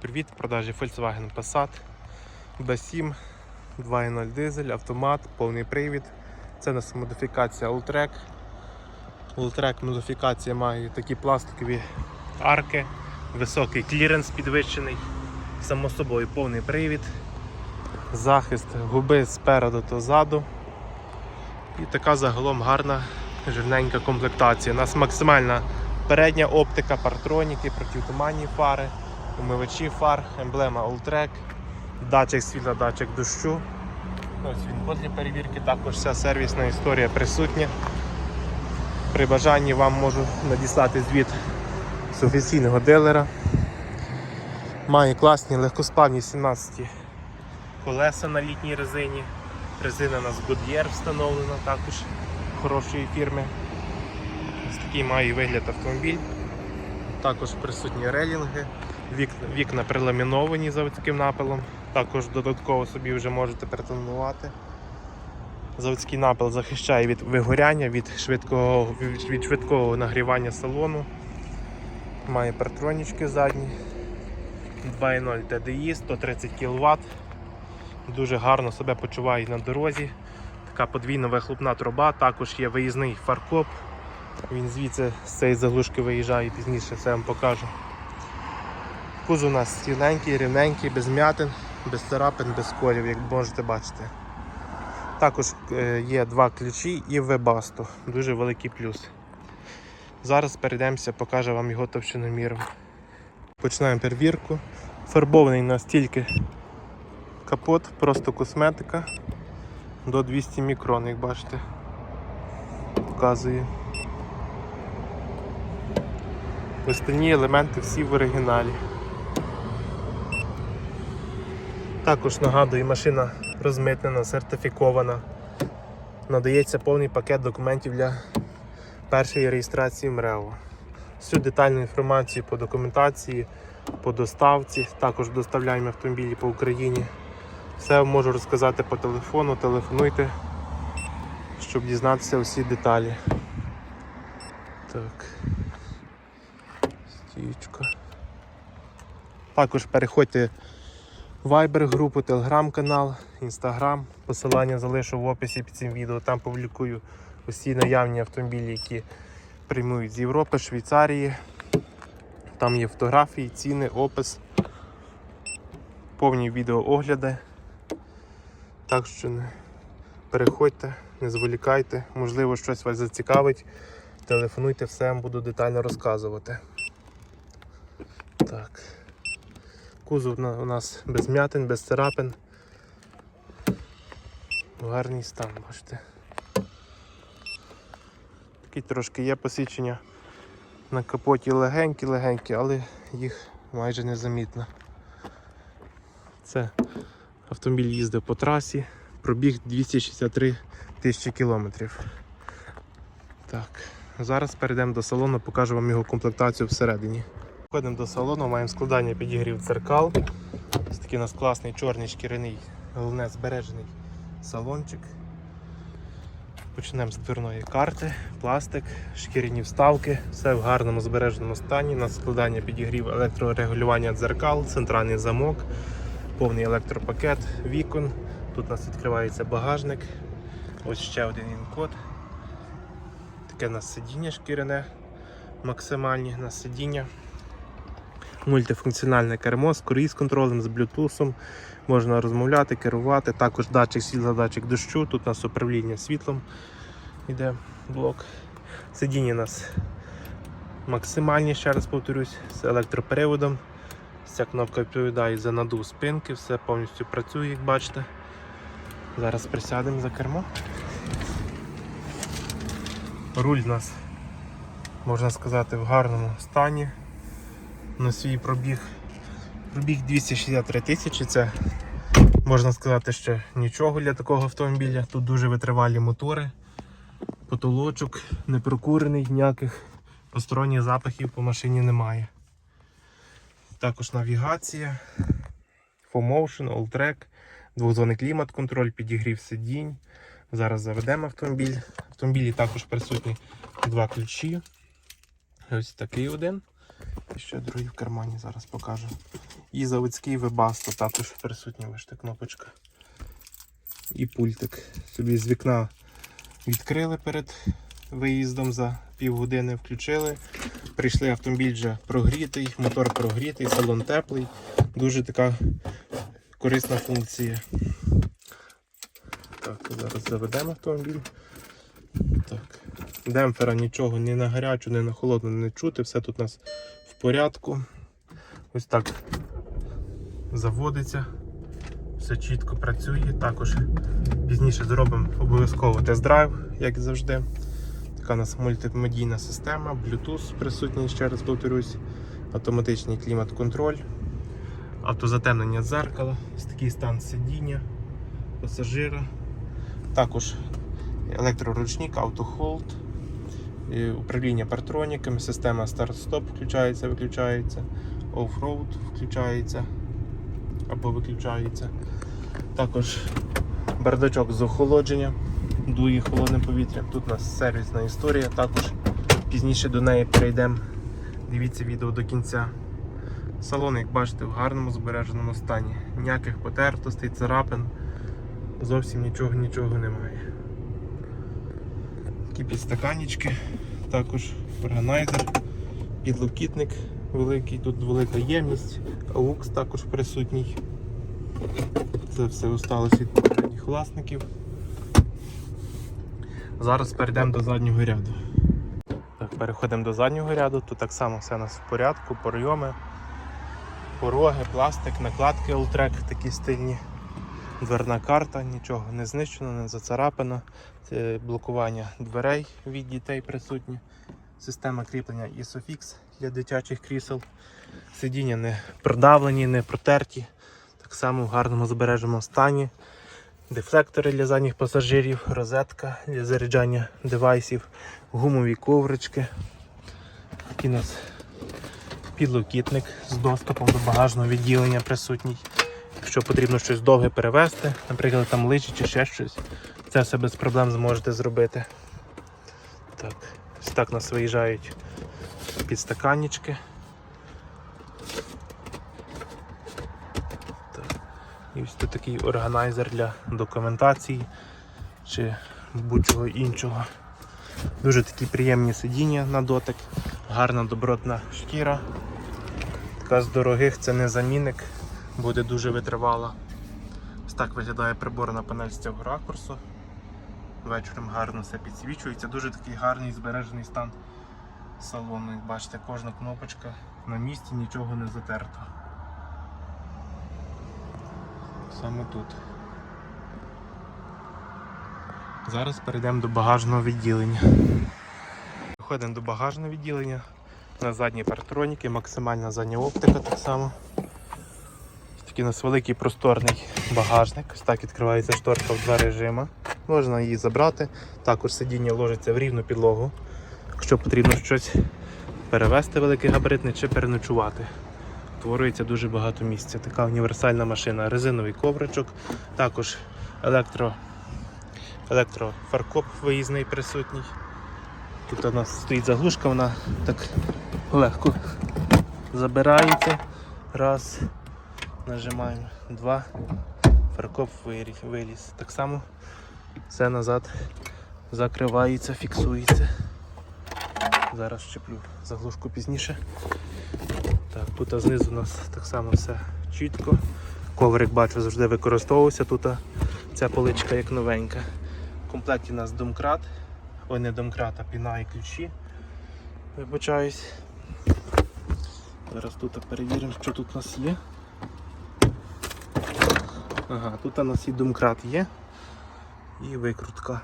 Привіт, продажі Volkswagen Passat B7, 2.0 дизель, автомат, повний привід. Це у нас модифікація Alltrack. Alltrack модифікація має такі пластикові арки, високий кліренс підвищений, само собою повний привід, захист губи спереду та ззаду. І така загалом гарна жирненька комплектація. У нас максимальна передня оптика, партроніки, протитуманні фари умивачі фар, емблема Alltrack, датчик світла, датчик дощу. Ось він код перевірки, також вся сервісна історія присутня. При бажанні вам можу надіслати звіт з офіційного дилера. Має класні легкосплавні 17 колеса на літній резині. Резина у нас Goodyear встановлена також хорошої фірми. Ось такий має вигляд автомобіль. Також присутні релінги, вікна, приламіновані заводським напилом. Також додатково собі вже можете перетонувати. Заводський напил захищає від вигоряння, від швидкого, від швидкого нагрівання салону. Має партронічки задні. 2.0 TDI, 130 кВт. Дуже гарно себе почуває на дорозі. Така подвійна вихлопна труба, також є виїзний фаркоп. Він звідси з цієї заглушки виїжджає, пізніше це вам покажу. Кузов у нас ціленький, рівненький, без м'ятин, без царапин, без колів, як можете бачити. Також е, є два ключі і вебасту. Дуже великий плюс. Зараз перейдемося, покажу вам його товщиноміром. Починаємо перевірку. Фарбований у нас тільки капот, просто косметика до 200 мікрон, як бачите. Показує. Остальні елементи всі в оригіналі. Також нагадую, машина розмитнена, сертифікована. Надається повний пакет документів для першої реєстрації МРЕО. Всю детальну інформацію по документації, по доставці, також доставляємо автомобілі по Україні. Все можу розказати по телефону, телефонуйте, щоб дізнатися усі деталі. Так. Стічка. Також переходьте Viber групу, Telegram канал, Instagram. Посилання залишу в описі під цим відео. Там публікую усі наявні автомобілі, які приймують з Європи, Швейцарії. Там є фотографії, ціни, опис, повні відеоогляди. Так що не переходьте, не зволікайте, можливо, щось вас зацікавить. Телефонуйте, все вам буду детально розказувати. Так. Кузов у нас без м'ятин, без царапин. Гарний стан, бачите. Такі трошки є посічення на капоті легенькі-легенькі, але їх майже незамітно. Це автомобіль їздив по трасі, пробіг 263 тисячі кілометрів. Так, зараз перейдемо до салону, покажу вам його комплектацію всередині. Входимо до салону, маємо складання підігрів дзеркал. Ось такий у нас класний чорний шкіряний, головне збережений салончик. Почнемо з дверної карти, пластик, шкіряні вставки, все в гарному збереженому стані. На складання підігрів електрорегулювання дзеркал, центральний замок, повний електропакет, вікон. Тут у нас відкривається багажник. Ось ще один інкод. Таке у нас сидіння шкіряне, максимальні на сидіння. Мультифункціональне кермо з круїз контролем, з блютусом. Можна розмовляти, керувати. Також датчик світла, датчик дощу. Тут у нас управління світлом йде блок. Сидіння у нас максимальні, ще раз повторюсь, з електроприводом. Ця кнопка відповідає за надув спинки, все повністю працює, як бачите. Зараз присядемо за кермо. Руль у нас, можна сказати, в гарному стані. На свій пробіг. Пробіг 263 тисячі. Це можна сказати, що нічого для такого автомобіля. Тут дуже витривалі мотори, потолочок, не прокурений, ніяких посторонніх запахів по машині немає. Також навігація, FOMotion, Alltrack, двохзонний клімат-контроль, підігрів сидінь. Зараз заведемо автомобіль. В автомобілі також присутні два ключі. Ось такий один І ще другий в кармані зараз покажу. І заводський Webasto також присутня бачите, кнопочка. І пультик. Собі з вікна відкрили перед виїздом за півгодини, включили. Прийшли автомобіль вже прогрітий, мотор прогрітий, салон теплий. Дуже така корисна функція. Так, зараз заведемо автомобіль. Так. Демпфера нічого ні на гарячу, ні на холодну не чути, все тут у нас порядку. Ось так заводиться, все чітко працює. Також пізніше зробимо обов'язково тест-драйв, як завжди. Така у нас мультимедійна система, Bluetooth присутній, ще раз повторюсь, автоматичний клімат-контроль, автозатемнення дзеркала, ось такий стан сидіння, пасажира. Також електроручник, автохолд, і управління партроніками, система старт-стоп включається, виключається, оффроуд включається або виключається. Також бардачок з охолодження, дує холодним повітрям. Тут у нас сервісна історія, також пізніше до неї перейдемо. Дивіться відео до кінця. Салон, як бачите, в гарному збереженому стані. Ніяких потертостей, царапин, зовсім нічого нічого немає. Такі підстаканічки, також органайзер, підлокітник великий, тут велика ємність, AUX також присутній. Це все осталось від попередніх власників. Зараз перейдемо до заднього ряду. Так, переходимо до заднього ряду, тут так само все у нас в порядку, прийоми, пороги, пластик, накладки Ultrek такі стильні. Дверна карта, нічого не знищено, не зацарапано. Це блокування дверей від дітей присутні. Система кріплення ISOFIX для дитячих крісел. Сидіння не продавлені, не протерті. Так само в гарному збереженому стані. Дефлектори для задніх пасажирів, розетка для заряджання девайсів, гумові коврички. Такий у нас підлокітник з доступом до багажного відділення присутній. Якщо потрібно щось довге перевезти, наприклад, там лижі чи ще щось, це все без проблем зможете зробити. Так, ось так нас виїжджають підстаканнички. Так. І ось тут такий органайзер для документації чи будь-чого іншого. Дуже такі приємні сидіння на дотик, гарна добротна шкіра. Така з дорогих це не замінник, буде дуже витривала. Ось так виглядає приборна панель з цього ракурсу. Вечором гарно все підсвічується. Дуже такий гарний збережений стан салону. Як бачите, кожна кнопочка на місці, нічого не затерто. Саме тут. Зараз перейдемо до багажного відділення. Виходимо до багажного відділення. На задні партроніки, максимальна задня оптика так само. Такий у нас великий просторний багажник. Ось так відкривається шторка в два режими. Можна її забрати. Також сидіння ложиться в рівну підлогу, якщо потрібно щось перевезти великий габаритний чи переночувати. Творюється дуже багато місця. Така універсальна машина, резиновий ковричок, також електро, електрофаркоп виїзний присутній. Тут у нас стоїть заглушка, вона так легко забирається. Раз. Нажимаємо два. Фаркоп виліз. Так само все назад закривається, фіксується. Зараз щеплю заглушку пізніше. Так, тут знизу у нас так само все чітко. Коврик бачу завжди використовувався. Тут ця поличка як новенька. В комплекті у нас домкрат. Ой, не домкрат, а піна і ключі. Вибачаюсь. Зараз тут перевіримо, що тут у нас є. Ага, тут у нас і домкрат є. І викрутка.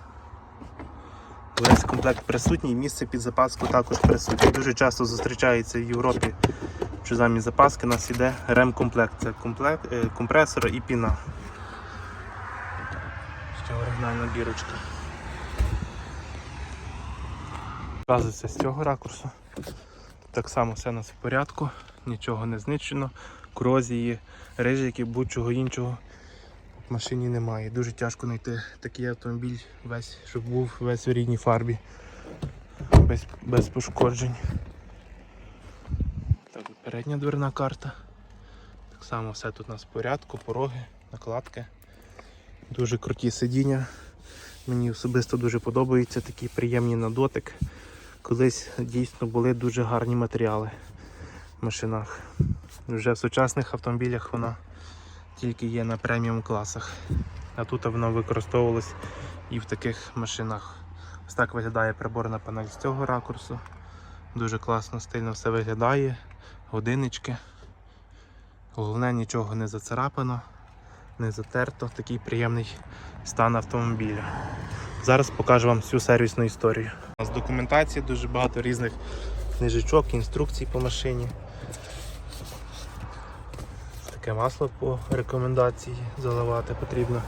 Весь комплект присутній, місце під запаску також присутнє. Дуже часто зустрічається в Європі, що замість запаски у нас йде ремкомплект. Це комплект, е, компресор і піна. Ще оригінальна бірочка. Показується з цього ракурсу. Так само все у нас в порядку, нічого не знищено, корозії, рижики, будь-чого іншого машині немає. Дуже тяжко знайти такий автомобіль, весь, щоб був весь у рідній фарбі, без, без пошкоджень. Передня дверна карта. Так само все тут у нас в порядку, пороги, накладки. Дуже круті сидіння. Мені особисто дуже подобаються такі приємні на дотик. Колись дійсно були дуже гарні матеріали в машинах. Вже в сучасних автомобілях вона тільки є на преміум класах. А тут вона використовувалась і в таких машинах. Ось так виглядає приборна панель з цього ракурсу. Дуже класно, стильно все виглядає. Годиннички. Головне нічого не зацарапано, не затерто. Такий приємний стан автомобіля. Зараз покажу вам всю сервісну історію. У нас документації дуже багато різних книжечок, інструкцій по машині. Таке масло по рекомендації заливати потрібно.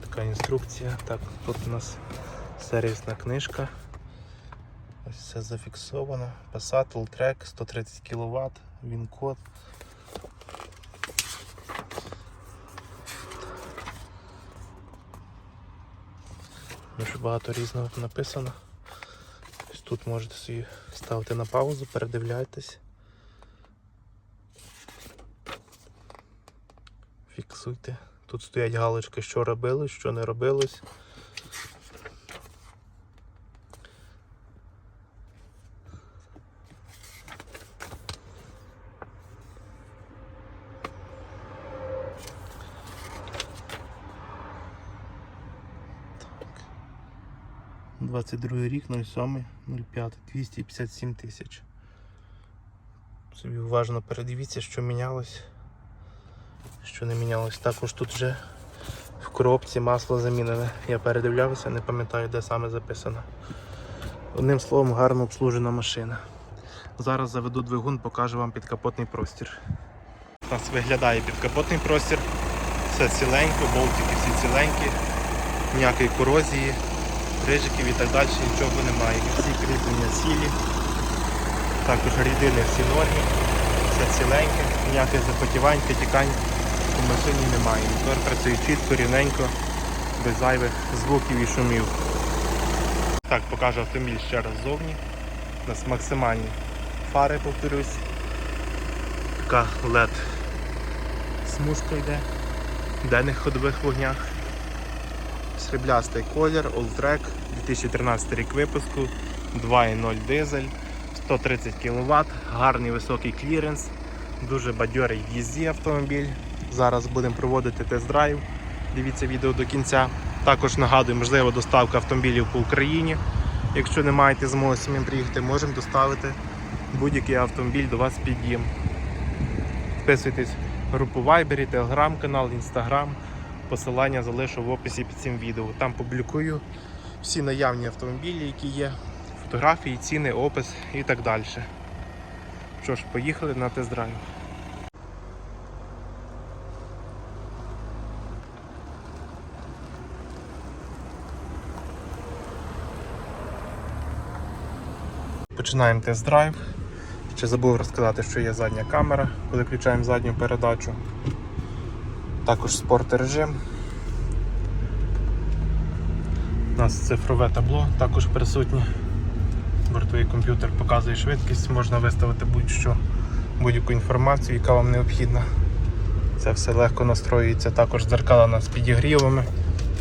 Така інструкція. Так, тут у нас сервісна книжка. Ось все зафіксовано. Passat Alltrack 130 кВт, він код. Дуже багато різного написано. Тут можете собі ставити на паузу, передивляйтесь. Фіксуйте. Тут стоять галочки, що робилось, що не робилось. Так. 22 рік, 07, 05, 257 тисяч. Собі уважно передивіться, що мінялось, що не мінялось. Також тут вже в коробці масло замінене. Я передивлявся, не пам'ятаю, де саме записано. Одним словом, гарно обслужена машина. Зараз заведу двигун, покажу вам підкапотний простір. У нас виглядає підкапотний простір. Все ціленько, болтики всі ціленькі, ніякої корозії, рижиків і так далі, нічого немає. Всі кріплення цілі. Також рідини всі нормі, все ціленьке, ніяких запотівань, підтікань у машині немає. Мотор працює чітко, рівненько, без зайвих звуків і шумів. Так, покажу автомобіль ще раз ззовні. У нас максимальні фари, повторюсь. Така LED смужка йде в денних ходових вогнях. Сріблястий колір, Alltrack, 2013 рік випуску, 2.0 дизель, 130 кВт, гарний високий кліренс, дуже бадьорий в їзді автомобіль. Зараз будемо проводити тест-драйв. Дивіться відео до кінця. Також нагадую, можливо, доставка автомобілів по Україні. Якщо не маєте змоги самим приїхати, можемо доставити будь-який автомобіль до вас під дім. Підписуйтесь в групу Viber, Telegram канал, Instagram. Посилання залишу в описі під цим відео. Там публікую всі наявні автомобілі, які є, фотографії, ціни, опис і так далі. Що ж, поїхали на тест-драйв. Починаємо тест-драйв. Ще забув розказати, що є задня камера, коли включаємо задню передачу. Також спорт режим. У нас цифрове табло також присутнє. Бортовий комп'ютер показує швидкість, можна виставити будь-що, будь-яку інформацію, яка вам необхідна. Це все легко настроюється. Також дзеркала з підігрівами,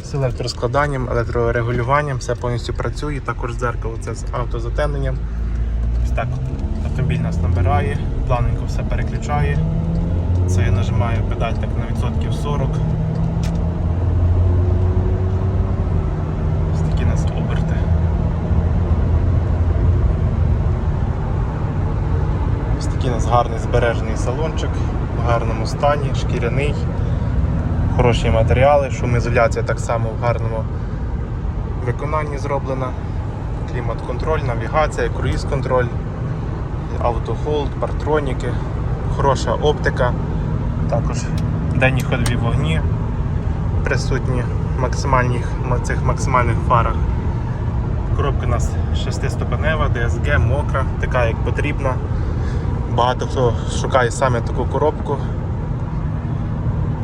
з електроскладанням, електрорегулюванням, все повністю працює. Також дзеркало це з автозатемненням. Ось так автомобіль нас набирає, плавненько все переключає. Це я нажимаю педаль так на відсотків 40. Ось такі у нас оберти. Ось такий у нас гарний збережений салончик, в гарному стані, шкіряний, хороші матеріали, шумоізоляція так само в гарному виконанні зроблена. Клімат-контроль, навігація, круїз-контроль, автохолд, партроніки, хороша оптика, також денні ходові вогні присутні в максимальних, цих максимальних фарах. Коробка у нас 6-ступенева, DSG, мокра, така як потрібна. Багато хто шукає саме таку коробку.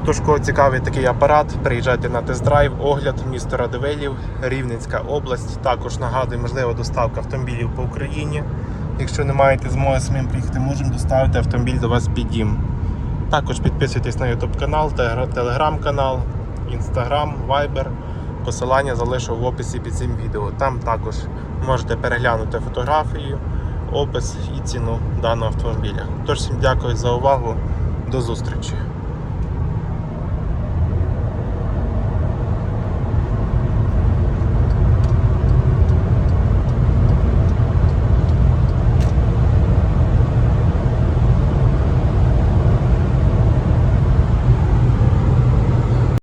Тож, цікавий такий апарат, приїжджайте на тест-драйв, огляд місто Радивилів, Рівненська область. Також нагадую, можлива доставка автомобілів по Україні. Якщо не маєте змоги самим приїхати, можемо доставити автомобіль до вас під дім. Також підписуйтесь на YouTube канал, телеграм канал, Instagram, Viber. Посилання залишу в описі під цим відео. Там також можете переглянути фотографію, опис і ціну даного автомобіля. Тож всім дякую за увагу. До зустрічі!